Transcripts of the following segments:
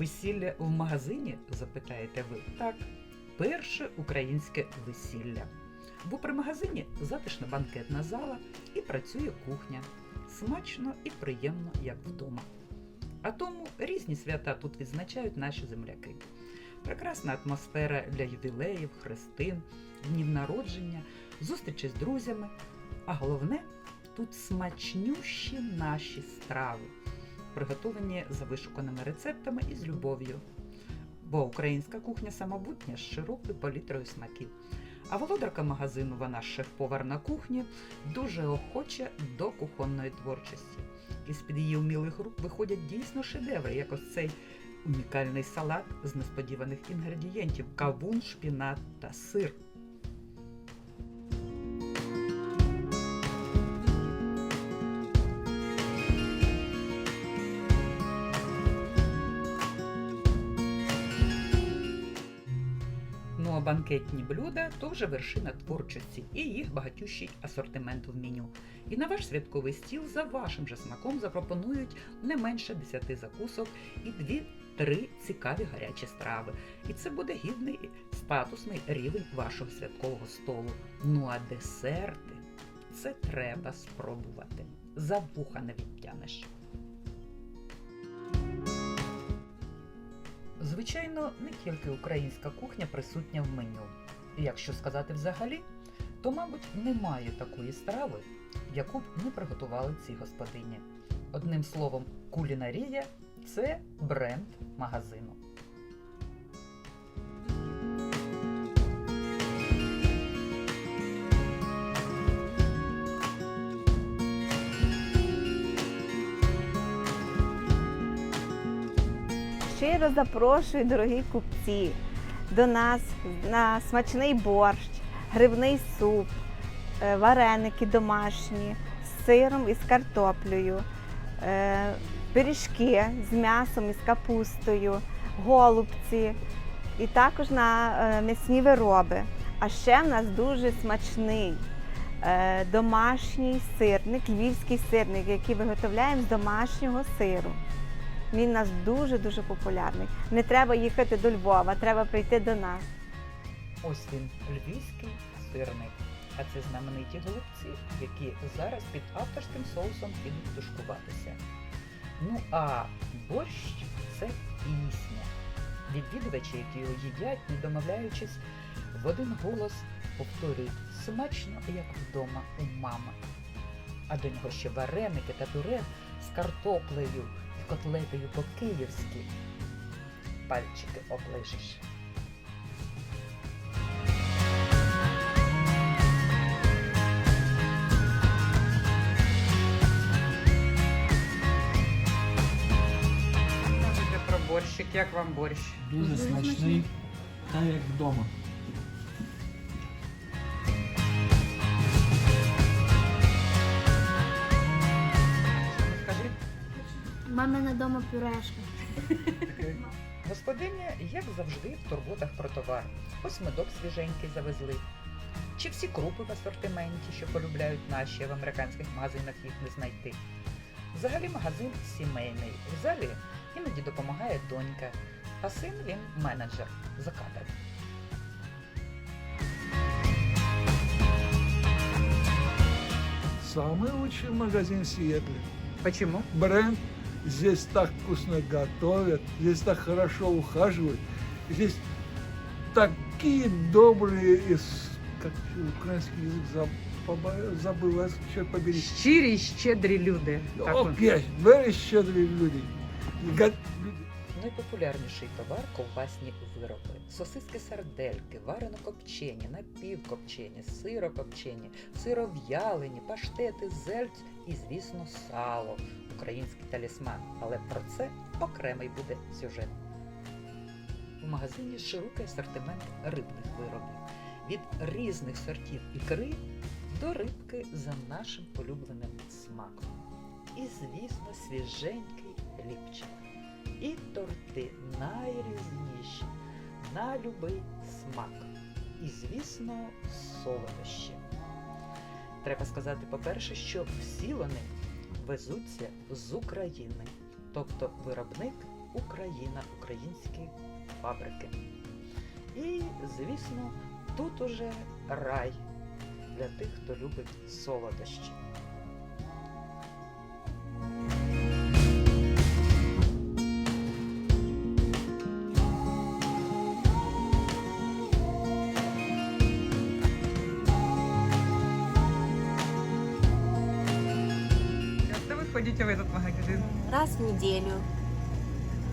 Весілля в магазині? запитаєте ви. Так, перше українське весілля. Бо при магазині затишна банкетна зала і працює кухня. Смачно і приємно, як вдома. А тому різні свята тут відзначають наші земляки. Прекрасна атмосфера для ювілеїв, хрестин, днів народження, зустрічі з друзями. А головне, тут смачнющі наші страви, приготовані за вишуканими рецептами і з любов'ю. Бо українська кухня самобутня з широкою палітрою смаків. А володарка магазину, вона шеф-повар на кухні, дуже охоча до кухонної творчості. І з-під її вмілих рук виходять дійсно шедеври, як ось цей унікальний салат з несподіваних інгредієнтів кавун, шпінат та сир. Банкетні блюда то вже вершина творчості і їх багатющий асортимент в меню. І на ваш святковий стіл за вашим же смаком запропонують не менше 10 закусок і 2-3 цікаві гарячі страви. І це буде гідний статусний рівень вашого святкового столу. Ну а десерти це треба спробувати. За вуха не відтянеш. Звичайно, не тільки українська кухня присутня в меню. І Якщо сказати взагалі, то, мабуть, немає такої страви, яку б не приготували ці господині. Одним словом, кулінарія це бренд магазину. Щиро запрошую, дорогі купці, до нас на смачний борщ, грибний суп, е, вареники домашні з сиром і з картоплею, е, пиріжки з м'ясом і з капустою, голубці і також на е, м'ясні вироби. А ще в нас дуже смачний домашній сирник, львівський сирник, який виготовляємо з домашнього сиру. Він у нас дуже-дуже популярний. Не треба їхати до Львова, треба прийти до нас. Ось він, львівський сирник. А це знамениті голубці, які зараз під авторським соусом підуть тушкуватися. Ну а борщ це пісня. Відвідувачі, які його їдять, не домовляючись, в один голос повторюють смачно, як вдома у мами. А до нього ще вареники та пюре з картоплею котлетою по-київськи. Пальчики оближеш. Як вам борщ? Дуже смачний, та як вдома. Мамина дома пюрешка. господиня, як завжди, в турботах про товар. Ось медок свіженький завезли. Чи всі крупи в асортименті, що полюбляють наші, а в американських магазинах їх не знайти. Взагалі магазин сімейний. В залі іноді допомагає донька, а син він менеджер за кадром. Самый лучший магазин в Сиэтле. Почему? Бренд. Здесь так вкусно готовят, здесь так хорошо ухаживают, здесь такие добрые, и с- как украинский язык забыл, а, черт побери. Щирі, щедрі люди. Так. Опять, very щедрые люди. Найпопулярніший товар ковбасні вироби. Сосиски сардельки, варено-копчені, напівкопчені, сирокопчені, сиров'ялені, паштети, зельць і, звісно, сало. Український талісман. Але про це окремий буде сюжет. У магазині широкий асортимент рибних виробів. Від різних сортів ікри до рибки за нашим улюбленим смаком. І, звісно, свіженький хлібчик і торти найрізніші на любий смак. І, звісно, солодощі. Треба сказати, по-перше, що всі вони везуться з України. Тобто виробник Україна, українські фабрики. І, звісно, тут уже рай для тих, хто любить солодощі. ходите в этот магазин? Раз в неделю.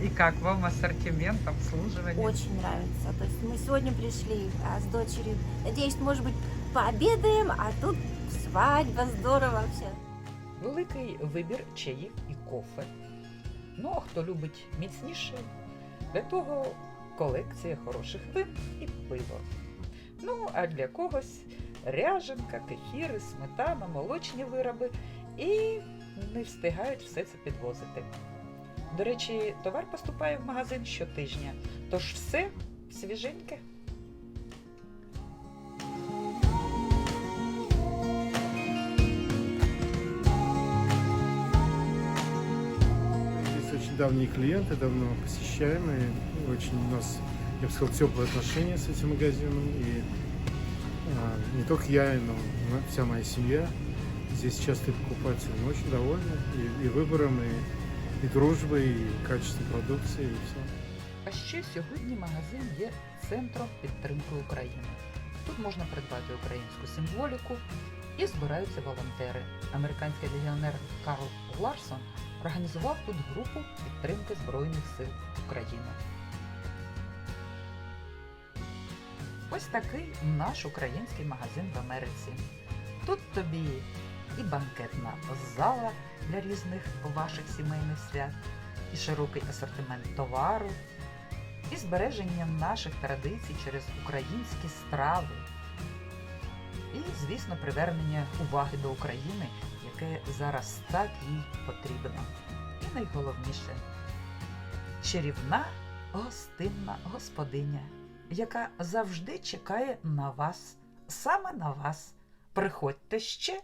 И как вам ассортимент, обслуживание? Очень нравится. То есть мы сегодня пришли а, с дочерью. Надеюсь, может быть, пообедаем, а тут свадьба, здорово вообще. Великий вибір чаїв і кофе. Ну а хто любить міцніше, для того колекція хороших вин і пиво. Ну, а для когось ряженка, кефіри, сметана, молочні вироби і не встигають все це підвозити. До речі, товар поступає в магазин щотижня, тож все свіженьке. Здесь очень давние клиенты, давно посещаемые. Очень у нас, я бы сказал, теплые отношения с этим магазином. И а, не только я, но м- вся моя семья. Здесь частые покупатели. Мы очень довольны и, и выбором, и, и дружбой, и качеством продукции, и все. А ще сьогодні магазин є центром підтримки України. Тут можна придбати українську символіку і збираються волонтери. Американський легіонер Карл Ларсон організував тут групу підтримки Збройних сил України. Ось такий наш український магазин в Америці. Тут тобі і банкетна зала для різних ваших сімейних свят, і широкий асортимент товару, і збереження наших традицій через українські страви. І, звісно, привернення уваги до України, яке зараз так їй потрібно. І найголовніше чарівна гостинна господиня, яка завжди чекає на вас, саме на вас. Приходьте ще!